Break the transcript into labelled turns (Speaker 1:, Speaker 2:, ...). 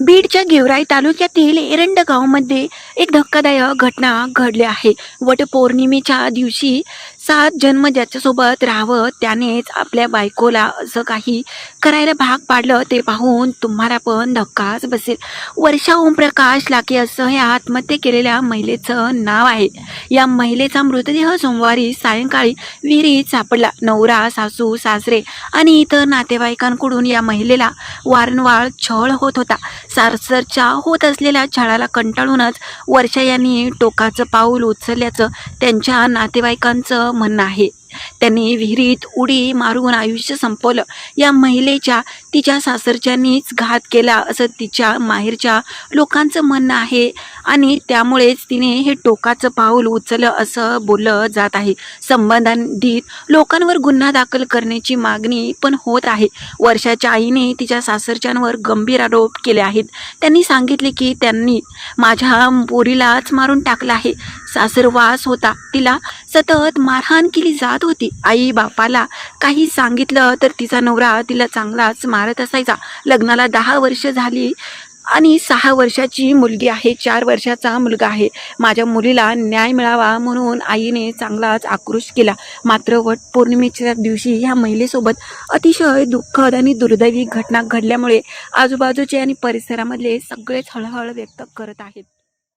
Speaker 1: बीडच्या गेवराई तालुक्यातील एरंड गावमध्ये एक धक्कादायक घटना घडली आहे. वटपौर्णिमेच्या दिवशी सात जन्म ज्याच्यासोबत राहावं त्यानेच आपल्या बायकोला असं काही करायला भाग पाडलं ते पाहून तुम्हाला पण धक्काच बसेल. वर्षा ओमप्रकाश लाके असं या आत्महत्या केलेल्या महिलेचं नाव आहे. या महिलेचा मृतदेह सोमवारी सायंकाळी विहिरीत सापडला. नवरा सासू सासरे आणि इतर नातेवाईकांकडून या महिलेला वारंवार छळ होत होता. सारसरच्या होत असलेल्या छळाला कंटाळूनच वर्षा यांनी टोकाचं पाऊल उचलल्याचं त्यांच्या नातेवाईकांचं म्हणणं आहे. त्यांनी विहिरीत उडी मारून आयुष्य संपवलं. या महिलेच्या तिच्या सासरच्यांनीच घात केला असं तिच्या माहेरच्या लोकांचं म्हणणं आहे आणि त्यामुळेच तिने हे टोकाचं पाऊल उचललं असं बोललं जात आहे. संबंधित लोकांवर गुन्हा दाखल करण्याची मागणी पण होत आहे. वर्षाच्या आईने तिच्या सासरच्यांवर गंभीर आरोप केले आहेत. त्यांनी सांगितले की त्यांनी माझ्या पोरीलाच मारून टाकलं आहे. सासरवास होता. तिला सतत मारहाण केली जात होती. आई बापाला काही सांगितलं तर तिचा नवरा तिला चांगलाच मारत असायचा. लग्नाला दहा वर्ष झाली आणि सहा वर्षाची मुलगी आहे. चार वर्षाचा मुलगा आहे. माझ्या मुलीला न्याय मिळावा म्हणून आईने चांगलाच आक्रोश केला. मात्र वट पौर्णिमेच्या दिवशी ह्या महिलेसोबत अतिशय दुःखद आणि दुर्दैवी घटना घडल्यामुळे आजूबाजूचे आणि परिसरामधले सगळेच हळहळ व्यक्त करत आहेत.